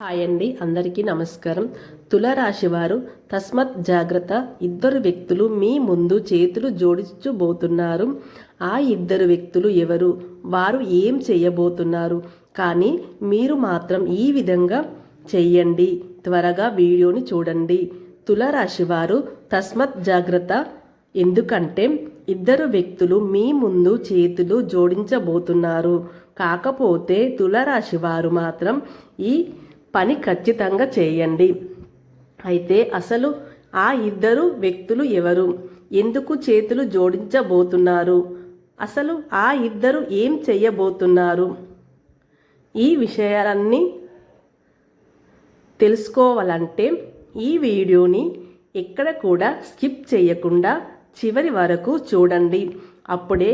Hi అండి. అందరికీ నమస్కారం. తులరాశి వారు తస్మత్ జాగ్రత్త. ఇద్దరు వ్యక్తులు మీ ముందు చేతులు జోడించబోతున్నారు. ఆ ఇద్దరు వ్యక్తులు ఎవరు? వారు ఏం చేయబోతున్నారు? కానీ మీరు మాత్రం ఈ విధంగా చెయ్యండి త్వరగా వీడియోని చూడండి. తులరాశి వారు తస్మత్ జాగ్రత్త. ఎందుకంటే ఇద్దరు వ్యక్తులు మీ ముందు చేతులు జోడించబోతున్నారు. కాకపోతే తులరాశి వారు మాత్రం ఈ పని ఖచ్చితంగా చేయండి. అయితే అసలు ఆ ఇద్దరు వ్యక్తులు ఎవరు? ఎందుకు చేతులు జోడించబోతున్నారు? అసలు ఆ ఇద్దరు ఏం చెయ్యబోతున్నారు ఈ విషయాలన్నీ తెలుసుకోవాలంటే ఈ వీడియోని ఎక్కడ కూడా స్కిప్ చేయకుండా చివరి వరకు చూడండి. అప్పుడే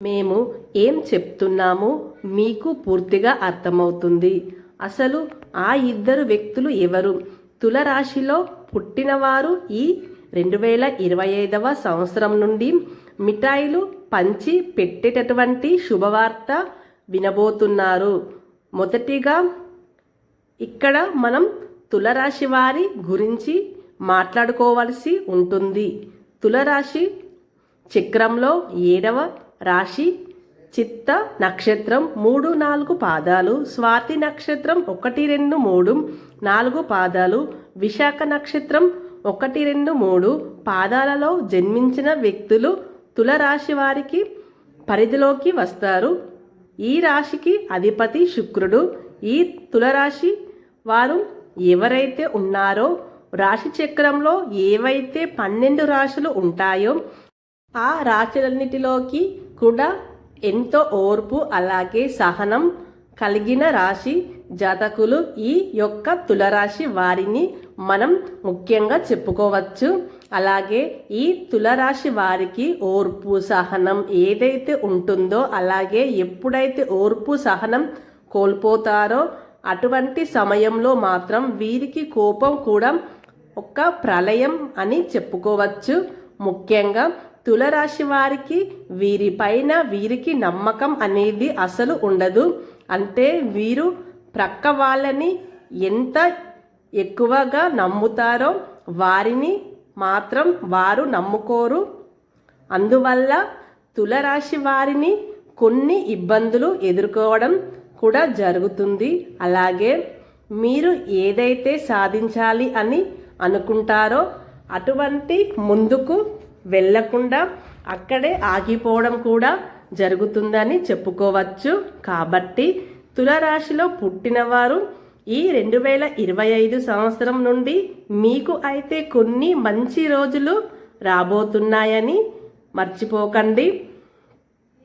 మేము ఏం చెప్తున్నామో మీకు పూర్తిగా అర్థమవుతుంది. అసలు ఆ ఇద్దరు వ్యక్తులు ఎవరు? తులరాశిలో పుట్టినవారు ఈ రెండు వేల ఇరవై ఐదవ సంవత్సరం నుండి మిఠాయిలు పంచి పెట్టేటటువంటి శుభవార్త వినబోతున్నారు. మొదటిగా ఇక్కడ మనం తులరాశి వారి గురించి మాట్లాడుకోవలసి ఉంటుంది. తులరాశి చక్రంలో ఏడవ రాశి చిత్త నక్షత్రం మూడు నాలుగు పాదాలు స్వాతి నక్షత్రం ఒకటి రెండు మూడు నాలుగు పాదాలు విశాఖ నక్షత్రం ఒకటి రెండు మూడు. పాదాలలో జన్మించిన వ్యక్తులు తులరాశి వారికి పరిధిలోకి వస్తారు. ఈ రాశికి అధిపతి శుక్రుడు. ఈ తులరాశి వారు ఎవరైతే ఉన్నారో రాశి చక్రంలో ఏవైతే పన్నెండు రాశులు ఉంటాయో ఆ రాశులన్నిటిలోకి కూడా ఎంతో ఓర్పు అలాగే సహనం కలిగిన రాశి జాతకులు ఈ యొక్క తులరాశి వారిని మనం ముఖ్యంగా చెప్పుకోవచ్చు. అలాగే ఈ తులరాశి వారికి ఓర్పు సహనం ఏదైతే ఉంటుందో అలాగే ఎప్పుడైతే ఓర్పు సహనం కోల్పోతారో అటువంటి సమయంలో మాత్రం వీరికి కోపం కూడా ఒక ప్రళయం అని చెప్పుకోవచ్చు. ముఖ్యంగా తులరాశి వారికి వీరిపైన వీరికి నమ్మకం అనేది అసలు ఉండదు. అంటే వీరు ప్రక్క వాళ్ళని ఎంత ఎక్కువగా నమ్ముతారో వారిని మాత్రం వారు నమ్ముకోరు. అందువల్ల తులరాశి వారిని కొన్ని ఇబ్బందులు ఎదుర్కోవడం కూడా జరుగుతుంది. అలాగే మీరు ఏదైతే సాధించాలి అని అనుకుంటారో అటువంటి ముందుకు వెళ్ళకుండా అక్కడే ఆగిపోవడం కూడా జరుగుతుందని చెప్పుకోవచ్చు. కాబట్టి తులరాశిలో పుట్టినవారు ఈ రెండు వేల ఇరవై ఐదు సంవత్సరం నుండి మీకు అయితే కొన్ని మంచి రోజులు రాబోతున్నాయని మర్చిపోకండి.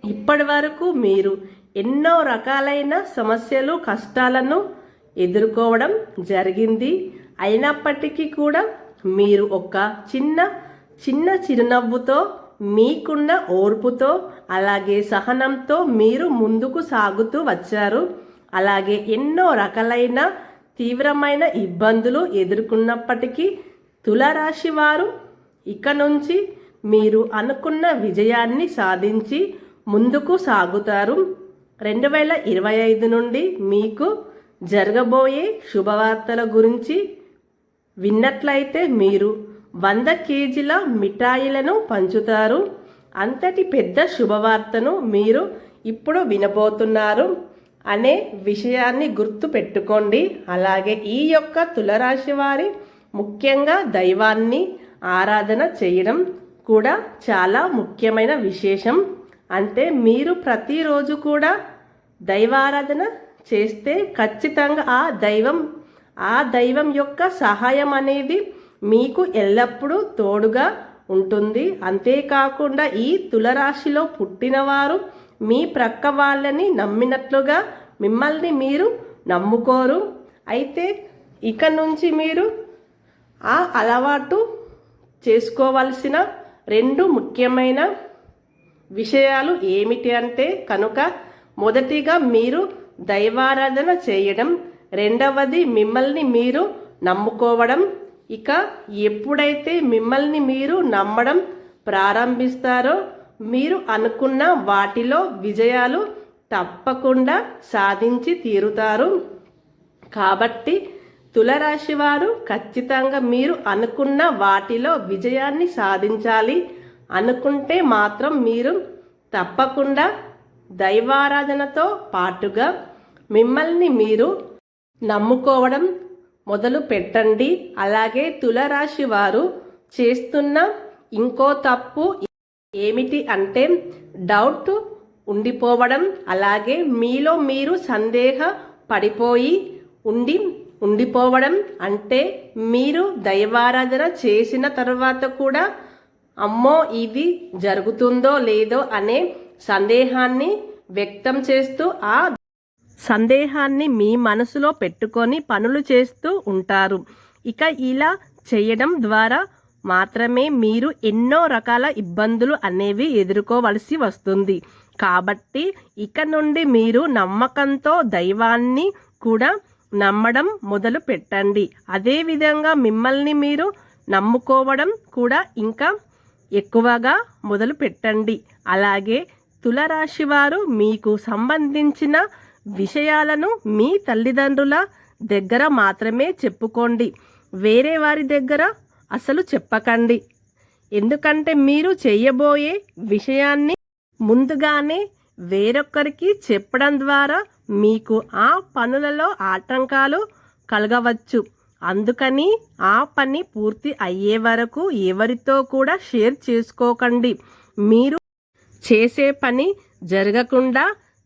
ఇప్పటి వరకు మీరు ఎన్నో రకాలైన సమస్యలు కష్టాలను ఎదుర్కోవడం జరిగింది. అయినప్పటికీ కూడా మీరు ఒక చిన్న చిన్న చిరునవ్వుతో మీకున్న ఓర్పుతో అలాగే సహనంతో మీరు ముందుకు సాగుతూ వచ్చారు. అలాగే ఎన్నో రకాలైన తీవ్రమైన ఇబ్బందులు ఎదుర్కొన్నప్పటికీ తులరాశి వారు ఇక నుంచి మీరు అనుకున్న విజయాన్ని సాధించి ముందుకు సాగుతారు. రెండు వేల ఇరవై ఐదు నుండి మీకు జరగబోయే శుభవార్తల గురించి విన్నట్లయితే మీరు వంద కేజీల మిఠాయిలను పంచుతారు. అంతటి పెద్ద శుభవార్తను మీరు ఇప్పుడు వినబోతున్నారు అనే విషయాన్ని గుర్తు పెట్టుకోండి. అలాగే ఈ యొక్క తులరాశి వారి ముఖ్యంగా దైవాన్ని ఆరాధన చేయడం కూడా చాలా ముఖ్యమైన విశేషం. అంటే మీరు ప్రతిరోజు కూడా దైవారాధన చేస్తే ఖచ్చితంగా ఆ దైవం ఆ దైవం యొక్క సహాయం అనేది మీకు ఎల్లప్పుడూ తోడుగా ఉంటుంది. అంతేకాకుండా ఈ తులరాశిలో పుట్టినవారు మీ ప్రక్క వాళ్ళని నమ్మినట్లుగా మిమ్మల్ని మీరు నమ్ముకోరు. అయితే ఇక నుంచి మీరు ఆ అలవాటు చేసుకోవలసిన రెండు ముఖ్యమైన విషయాలు ఏమిటి అంటే కనుక మొదటిగా మీరు దైవారాధన చేయడం రెండవది మిమ్మల్ని మీరు నమ్ముకోవడం ఇక ఎప్పుడైతే మిమ్మల్ని మీరు నమ్మడం ప్రారంభిస్తారో మీరు అనుకున్న వాటిలో విజయాలు తప్పకుండా సాధించి తీరుతారు. కాబట్టి తులరాశి వారు ఖచ్చితంగా మీరు అనుకున్న వాటిలో విజయాన్ని సాధించాలి. అనుకుంటే మాత్రం మీరు తప్పకుండా దైవారాధనతో పాటుగా మిమ్మల్ని మీరు నమ్ముకోవడం మొదలు పెట్టండి. అలాగే తులరాశి వారు చేస్తున్న ఇంకో తప్పు ఏమిటి అంటే డౌట్ ఉండిపోవడం అలాగే మీలో మీరు సందేహ పడిపోయి ఉండి ఉండిపోవడం అంటే మీరు దైవారాధన చేసిన తర్వాత కూడా అమ్మో ఇది జరుగుతుందో లేదో అనే సందేహాన్ని వ్యక్తం చేస్తూ ఆ సందేహాన్ని మీ మనసులో పెట్టుకొని పనులు చేస్తూ ఉంటారు. ఇక ఇలా చేయడం ద్వారా మాత్రమే మీరు ఎన్నో రకాల ఇబ్బందులు అనేవి ఎదుర్కోవలసి వస్తుంది. కాబట్టి ఇక నుండి మీరు నమ్మకంతో దైవాన్ని కూడా నమ్మడం మొదలు పెట్టండి. అదేవిధంగా మిమ్మల్ని మీరు నమ్ముకోవడం కూడా ఇంకా ఎక్కువగా మొదలు పెట్టండి. అలాగే తులరాశి వారు మీకు సంబంధించిన విషయాలను మీ తల్లిదండ్రుల దగ్గర మాత్రమే చెప్పుకోండి. వేరే వారి దగ్గర అసలు చెప్పకండి. ఎందుకంటే మీరు చేయబోయే విషయాన్ని ముందుగానే వేరొకరికి చెప్పడం ద్వారా మీకు ఆ పనులలో ఆటంకాలు కలగవచ్చు. అందుకని ఆ పని పూర్తి అయ్యే వరకు ఎవరితో కూడా షేర్ చేసుకోకండి. మీరు చేసే పని జరగకుండా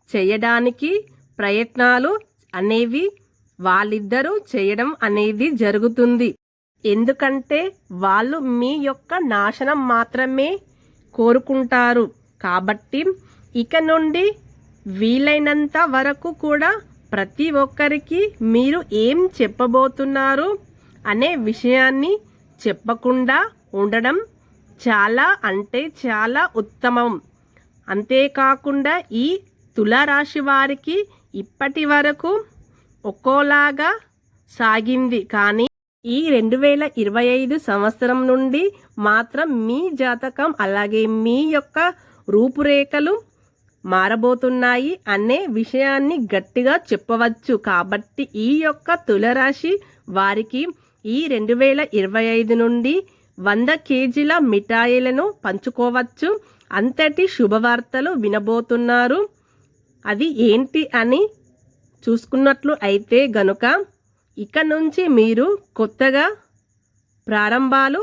చేయడానికి ప్రయత్నాలు అనేవి వాళ్ళిద్దరూ చేయడం అనేది జరుగుతుంది. ఎందుకంటే వాళ్ళు మీ యొక్క నాశనం మాత్రమే కోరుకుంటారు. కాబట్టి ఇక నుండి వీలైనంత వరకు కూడా ప్రతి ఒక్కరికి మీరు ఏం చెప్పబోతున్నారు అనే విషయాన్ని చెప్పకుండా ఉండడం చాలా అంటే చాలా ఉత్తమం. అంతేకాకుండా ఈ తులారాశి వారికి ఇప్పటి వరకు ఒక్కోలాగా సాగింది. కానీ ఈ రెండు వేల ఇరవై ఐదు సంవత్సరం నుండి మాత్రం మీ జాతకం అలాగే మీ యొక్క రూపురేఖలు మారబోతున్నాయి అనే విషయాన్ని గట్టిగా చెప్పవచ్చు. కాబట్టి ఈ యొక్క తులరాశి వారికి ఈ రెండు వేల ఇరవై ఐదు నుండి వంద కేజీల మిఠాయిలను పంచుకోవచ్చు. అంతటి శుభవార్తలు వినబోతున్నారు. అది ఏంటి అని చూసుకున్నట్లు అయితే గనుక ఇక నుంచి మీరు కొత్తగా ప్రారంభాలు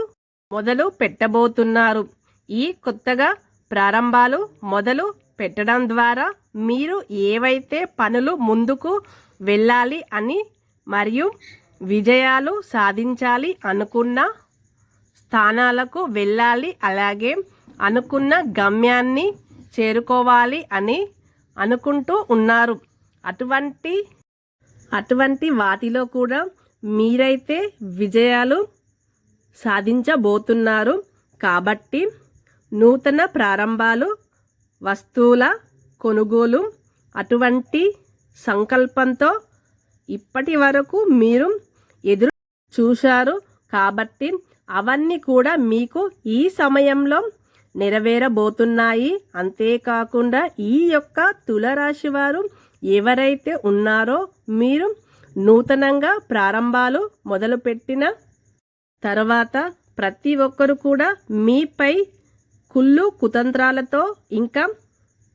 మొదలు పెట్టబోతున్నారు. ఈ కొత్తగా ప్రారంభాలు మొదలు పెట్టడం ద్వారా మీరు ఏవైతే పనులు ముందుకు వెళ్ళాలి అని మరియు విజయాలు సాధించాలి అనుకున్న స్థానాలకు వెళ్ళాలి అలాగే అనుకున్న గమ్యాన్ని చేరుకోవాలి అని అనుకుంటూ ఉన్నారు. అటువంటి అటువంటి వాటిలో కూడా మీరైతే విజయాలు సాధించబోతున్నారు. కాబట్టి నూతన ప్రారంభాలు వస్తువుల కొనుగోలు అటువంటి సంకల్పంతో ఇప్పటి వరకు మీరు ఎదురు చూశారు. కాబట్టి అవన్నీ కూడా మీకు ఈ సమయంలో నెరవేరబోతున్నాయి. అంతేకాకుండా ఈ యొక్క తులరాశి వారు ఎవరైతే ఉన్నారో మీరు నూతనంగా ప్రారంభాలు మొదలుపెట్టిన తర్వాత ప్రతి ఒక్కరు కూడా మీపై కుళ్ళు కుతంత్రాలతో ఇంకా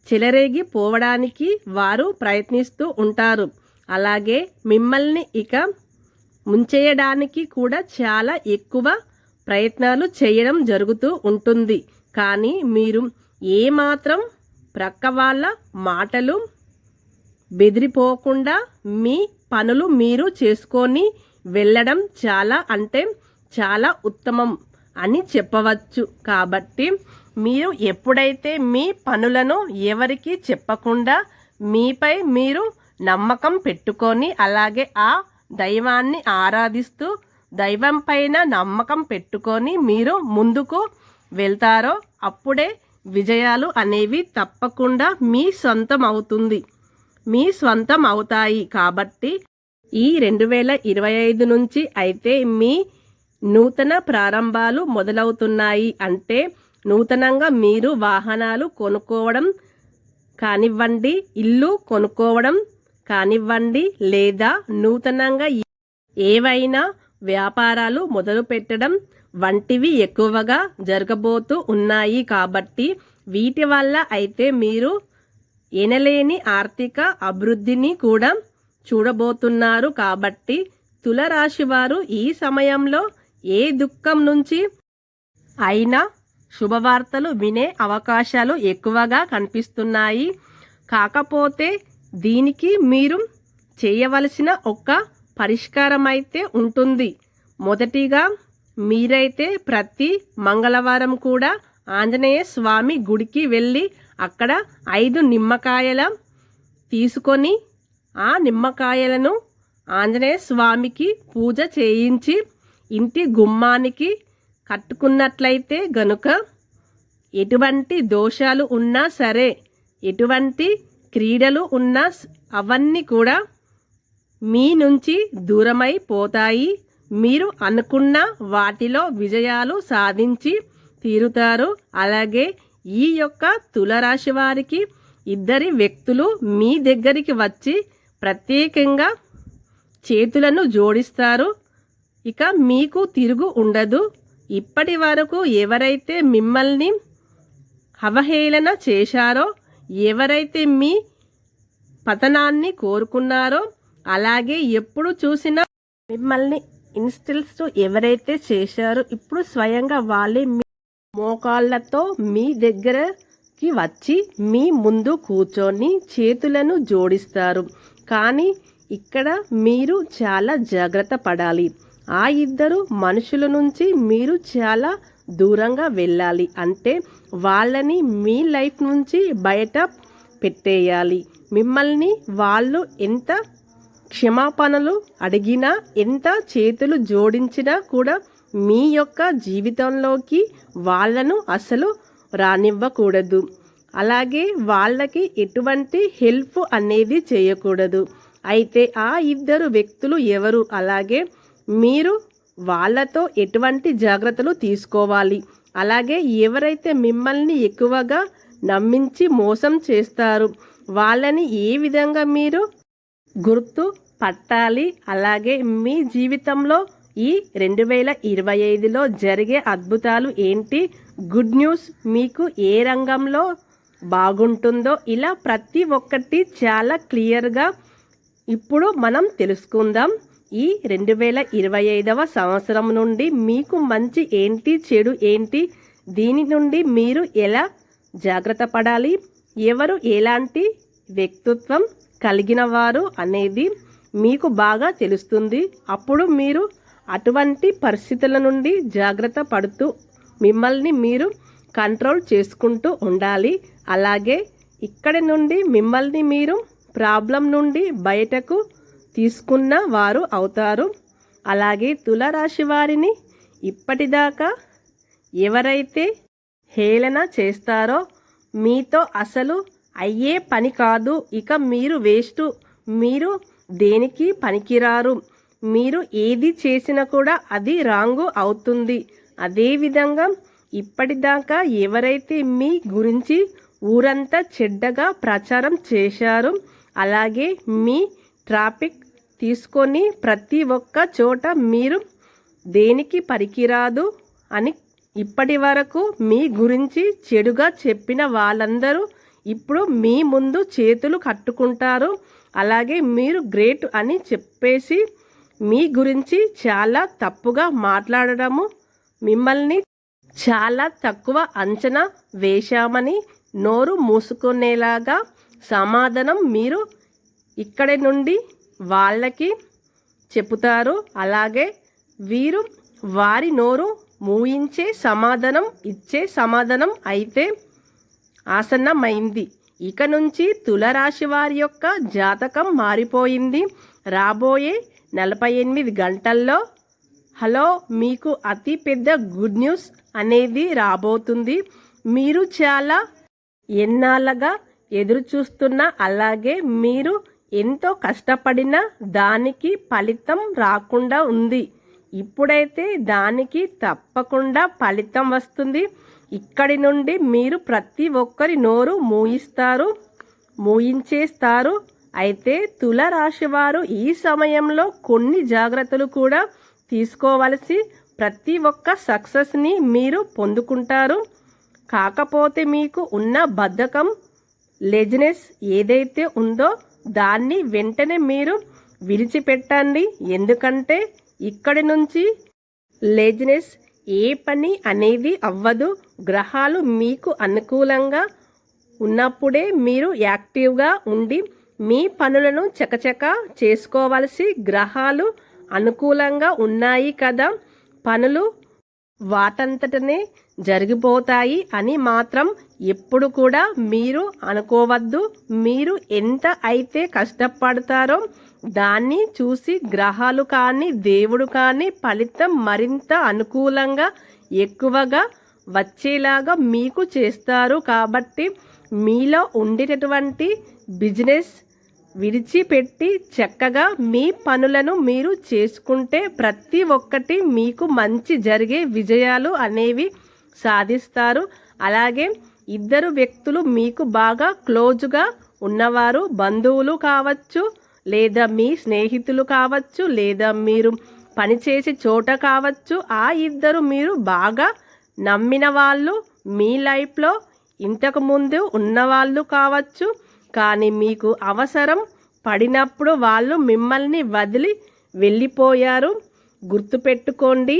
చెలరేగి పోవడానికి వారు ప్రయత్నిస్తూ ఉంటారు. అలాగే మిమ్మల్ని ఇక ముంచేయడానికి కూడా చాలా ఎక్కువ ప్రయత్నాలు చేయడం జరుగుతూ ఉంటుంది. కానీ మీరు ఏమాత్రం ప్రక్క వాళ్ళ మాటలు బెదిరిపోకుండా మీ పనులు మీరు చేసుకొని వెళ్ళడం చాలా అంటే చాలా ఉత్తమం అని చెప్పవచ్చు. కాబట్టి మీరు ఎప్పుడైతే మీ పనులను ఎవరికి చెప్పకుండా మీపై మీరు నమ్మకం పెట్టుకొని అలాగే ఆ దైవాన్ని ఆరాధిస్తూ దైవం పైన నమ్మకం పెట్టుకొని మీరు ముందుకు వెళ్తారో అప్పుడే విజయాలు అనేవి తప్పకుండా మీ సొంతం అవుతుంది మీ సొంతం అవుతాయి కాబట్టి ఈ రెండు వేల ఇరవై ఐదు నుంచి అయితే మీ నూతన ప్రారంభాలు మొదలవుతున్నాయి. అంటే నూతనంగా మీరు వాహనాలు కొనుక్కోవడం కానివ్వండి ఇల్లు కొనుక్కోవడం కానివ్వండి లేదా నూతనంగా ఏవైనా వ్యాపారాలు మొదలు పెట్టడం వంటివి ఎక్కువగా జరగబోతూ ఉన్నాయి కాబట్టి వీటి వల్ల అయితే మీరు ఎనలేని ఆర్థిక అభివృద్ధిని కూడా చూడబోతున్నారు కాబట్టి తులరాశి వారు ఈ సమయంలో ఏ దుఃఖం నుంచి అయినా శుభవార్తలు వినే అవకాశాలు ఎక్కువగా కనిపిస్తున్నాయి. కాకపోతే దీనికి మీరు చేయవలసిన ఒక పరిష్కారం అయితే ఉంటుంది. మొదటిగా మీరైతే ప్రతి మంగళవారం కూడా ఆంజనేయ స్వామి గుడికి వెళ్ళి అక్కడ ఐదు నిమ్మకాయల తీసుకొని ఆ నిమ్మకాయలను ఆంజనేయ స్వామికి పూజ చేయించి ఇంటి గుమ్మానికి కట్టుకున్నట్లయితే గనుక ఎటువంటి దోషాలు ఉన్నా సరే ఎటువంటి క్రీడలు ఉన్నా అవన్నీ కూడా మీ నుంచి దూరమైపోతాయి. మీరు అనుకున్న వాటిలో విజయాలు సాధించి తీరుతారు. అలాగే ఈ యొక్క తులరాశి వారికి ఇద్దరి వ్యక్తులు మీ దగ్గరికి వచ్చి ప్రత్యేకంగా చేతులను జోడిస్తారు. ఇక మీకు తిరుగు ఉండదు. ఇప్పటి వరకు ఎవరైతే మిమ్మల్ని అవహేళన చేశారో ఎవరైతే మీ పతనాన్ని కోరుకున్నారో అలాగే ఎప్పుడు చూసినా మిమ్మల్ని ఇన్స్టిల్స్ ఎవరైతే చేశారో ఇప్పుడు స్వయంగా వాళ్ళే మీ మోకాళ్ళతో మీ దగ్గరకి వచ్చి మీ ముందు కూర్చొని చేతులను జోడిస్తారు. కానీ ఇక్కడ మీరు చాలా జాగ్రత్త పడాలి. ఆ ఇద్దరు మనుషుల నుంచి మీరు చాలా దూరంగా వెళ్ళాలి. అంటే వాళ్ళని మీ లైఫ్ నుంచి బయట పెట్టేయాలి. మిమ్మల్ని వాళ్ళు ఎంత క్షమాపణలు అడిగినా ఎంత చేతులు జోడించినా కూడా మీ యొక్క జీవితంలోకి వాళ్ళను అసలు రానివ్వకూడదు. అలాగే వాళ్ళకి ఎటువంటి హెల్ప్ అనేది చేయకూడదు. అయితే ఆ ఇద్దరు వ్యక్తులు ఎవరు? అలాగే మీరు వాళ్ళతో ఎటువంటి జాగ్రత్తలు తీసుకోవాలి? అలాగే ఎవరైతే మిమ్మల్ని ఎక్కువగా నమ్మించి మోసం చేస్తారు? వాళ్ళని ఏ విధంగా మీరు గుర్తు పట్టాలి. అలాగే మీ జీవితంలో ఈ రెండు వేల ఇరవై ఐదులో జరిగే అద్భుతాలు ఏంటి? గుడ్ న్యూస్ మీకు ఏ రంగంలో బాగుంటుందో ఇలా ప్రతి ఒక్కటి చాలా క్లియర్గా ఇప్పుడు మనం తెలుసుకుందాం. ఈ రెండు వేల ఇరవై ఐదవ సంవత్సరం నుండి మీకు మంచి ఏంటి చెడు ఏంటి? దీని నుండి మీరు ఎలా జాగ్రత్త పడాలి? ఎవరు ఎలాంటి వ్యక్తిత్వం కలిగిన వారు అనేది మీకు బాగా తెలుస్తుంది. అప్పుడు మీరు అటువంటి పరిస్థితుల నుండి జాగ్రత్త పడుతూ మిమ్మల్ని మీరు కంట్రోల్ చేసుకుంటూ ఉండాలి. అలాగే ఇక్కడి నుండి మిమ్మల్ని మీరు ప్రాబ్లం నుండి బయటకు తీసుకున్న వారు అవుతారు. అలాగే తులరాశి వారిని ఇప్పటిదాకా ఎవరైతే హేళన చేస్తారో మీతో అసలు అయ్యే పని కాదు. ఇక మీరు వేస్ట్. మీరు దేనికి పనికిరారు? మీరు ఏది చేసినా కూడా అది రాంగు అవుతుంది. అదేవిధంగా ఇప్పటిదాకా ఎవరైతే మీ గురించి ఊరంతా చెడ్డగా ప్రచారం చేశారో అలాగే మీ ట్రాఫిక్ తీసుకొని ప్రతి ఒక్క చోట మీరు దేనికి పనికిరాదు అని ఇప్పటి వరకు మీ గురించి చెడుగా చెప్పిన వాళ్ళందరూ ఇప్పుడు మీ ముందు చేతులు కట్టుకుంటారు. అలాగే మీరు గ్రేట్ అని చెప్పేసి మీ గురించి చాలా తప్పుగా మాట్లాడడము మిమ్మల్ని చాలా తక్కువ అంచనా వేశామని నోరు మూసుకునేలాగా సమాధానం మీరు ఇక్కడి నుండి వాళ్ళకి చెబుతారు అలాగే వీరు వారి నోరు మూయించే సమాధానం ఇచ్చే సమాధానం అయితే ఆసన్నమైంది. ఇక నుంచి తులరాశి వారి యొక్క జాతకం మారిపోయింది. రాబోయే నలభై ఎనిమిది గంటల్లో హలో మీకు అతి పెద్ద గుడ్ న్యూస్ అనేది రాబోతుంది. మీరు చాలా ఎన్నాళ్ళగా ఎదురు చూస్తున్న అలాగే మీరు ఎంతో కష్టపడిన దానికి ఫలితం రాకుండా ఉంది. ఇప్పుడైతే దానికి తప్పకుండా ఫలితం వస్తుంది. ఇక్కడి నుండి మీరు ప్రతి ఒక్కరి నోరు మూయిస్తారు మూయించేస్తారు. అయితే తుల రాశివారు ఈ సమయంలో కొన్ని జాగ్రత్తలు కూడా తీసుకోవలసి ప్రతి ఒక్క సక్సెస్ని మీరు పొందుకుంటారు. కాకపోతే మీకు ఉన్న బద్ధకం లెజినెస్ ఏదైతే ఉందో దాన్ని వెంటనే మీరు విడిచిపెట్టండి. ఎందుకంటే ఇక్కడి నుంచి లేజినెస్ ఏ పని అనేది అవ్వదు. గ్రహాలు మీకు అనుకూలంగా ఉన్నప్పుడే మీరు యాక్టివ్గా ఉండి మీ పనులను చకచక చేసుకోవలసి గ్రహాలు అనుకూలంగా ఉన్నాయి కదా. పనులు వాటంతటనే జరిగిపోతాయి అని మాత్రం ఎప్పుడు కూడా మీరు అనుకోవద్దు. మీరు ఎంత అయితే కష్టపడతారో దాన్ని చూసి గ్రహాలు కానీ దేవుడు కానీ ఫలితం మరింత అనుకూలంగా ఎక్కువగా వచ్చేలాగా మీకు చేస్తారు. కాబట్టి మీలో ఉండేటటువంటి బిజినెస్ విడిచిపెట్టి చక్కగా మీ పనులను మీరు చేసుకుంటే ప్రతి ఒక్కటి మీకు మంచి జరిగే విజయాలు అనేవి సాధిస్తారు. అలాగే ఇద్దరు వ్యక్తులు మీకు బాగా క్లోజ్గా ఉన్నవారు బంధువులు కావచ్చు లేదా మీ స్నేహితులు కావచ్చు లేదా మీరు పనిచేసే చోట కావచ్చు ఆ ఇద్దరు మీరు బాగా నమ్మిన వాళ్ళు మీ లైఫ్లో ఇంతకుముందు ఉన్నవాళ్ళు కావచ్చు కానీ మీకు అవసరం పడినప్పుడు వాళ్ళు మిమ్మల్ని వదిలి వెళ్ళిపోయారు. గుర్తుపెట్టుకోండి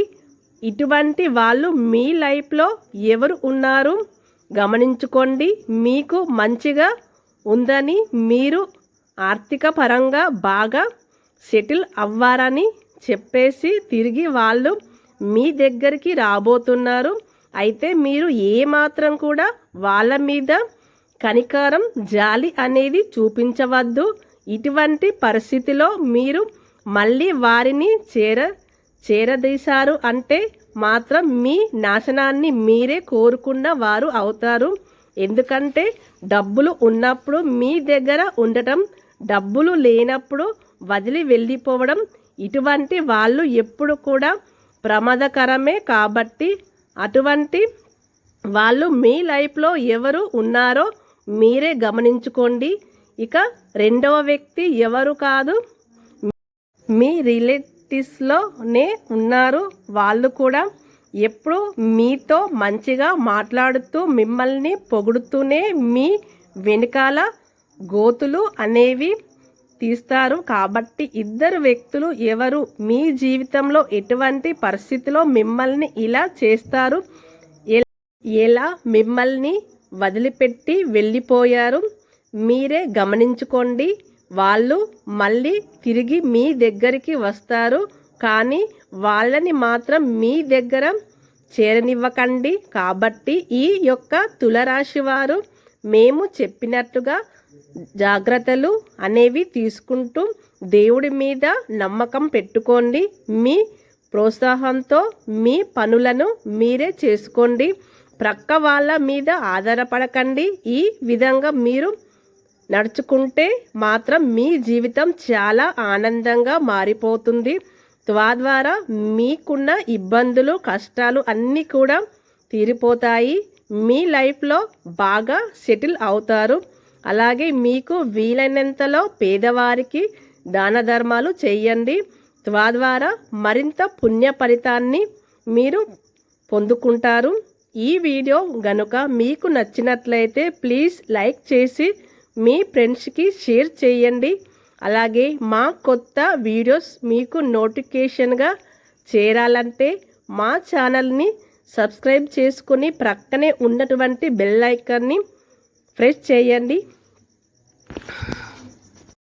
ఇటువంటి వాళ్ళు మీ లైఫ్లో ఎవరు ఉన్నారు? గమనించుకోండి మీకు మంచిగా ఉందని మీరు ఆర్థిక పరంగా బాగా సెటిల్ అవ్వారని చెప్పేసి తిరిగి వాళ్ళు మీ దగ్గరికి రాబోతున్నారు. అయితే మీరు ఏమాత్రం కూడా వాళ్ళ మీద కనికారం జాలి అనేది చూపించవద్దు. ఇటువంటి పరిస్థితిలో మీరు మళ్ళీ వారిని చేర చేరదీశారు అంటే మాత్రం మీ నాశనాన్ని మీరే కోరుకున్న వారు అవుతారు. ఎందుకంటే డబ్బులు ఉన్నప్పుడు మీ దగ్గర ఉండటం డబ్బులు లేనప్పుడు వదిలి వెళ్ళిపోవడం ఇటువంటి వాళ్ళు ఎప్పుడు కూడా ప్రమాదకరమే కాబట్టి అటువంటి వాళ్ళు మీ లైఫ్లో ఎవరు ఉన్నారో మీరే గమనించుకోండి. ఇక రెండవ వ్యక్తి ఎవరు కాదు మీ రిలేటివ్స్లోనే ఉన్నారు. వాళ్ళు కూడా ఎప్పుడు మీతో మంచిగా మాట్లాడుతూ మిమ్మల్ని పొగుడుతూనే మీ వెనకాల గోతులు అనేవి తీస్తారు. కాబట్టి ఇద్దరు వ్యక్తులు ఎవరు మీ జీవితంలో ఎటువంటి పరిస్థితిలో మిమ్మల్ని ఇలా చేస్తారు? ఎలా మిమ్మల్ని వదిలిపెట్టి వెళ్ళిపోయారు? మీరే గమనించుకోండి. వాళ్ళు మళ్ళీ తిరిగి మీ దగ్గరికి వస్తారు. కానీ వాళ్ళని మాత్రం మీ దగ్గర చేరనివ్వకండి. కాబట్టి ఈ యొక్క తులరాశి వారు మేము చెప్పినట్టుగా జాగ్రత్తలు అనేవి తీసుకుంటూ దేవుడి మీద నమ్మకం పెట్టుకోండి. మీ ప్రోత్సాహంతో మీ పనులను మీరే చేసుకోండి. ప్రక్క వాళ్ళ మీద ఆధారపడకండి. ఈ విధంగా మీరు నడుచుకుంటే మాత్రం మీ జీవితం చాలా ఆనందంగా మారిపోతుంది. తద్వారా మీకున్న ఇబ్బందులు కష్టాలు అన్నీ కూడా తీరిపోతాయి. మీ లైఫ్లో బాగా సెటిల్ అవుతారు. అలాగే మీకు వీలైనంతలో పేదవారికి దాన ధర్మాలు చేయండి. తద్వారా మరింత పుణ్య ఫలితాన్ని మీరు పొందుకుంటారు. ఈ వీడియో గనుక మీకు నచ్చినట్లయితే ప్లీజ్ లైక్ చేసి మీ ఫ్రెండ్స్కి షేర్ చేయండి. అలాగే మా కొత్త వీడియోస్ మీకు నోటిఫికేషన్గా చేరాలంటే మా ఛానల్ని సబ్స్క్రైబ్ చేసుకుని ప్రక్కనే ఉన్నటువంటి బెల్ ఐకాన్ని ఫ్రెష్ చేయండి.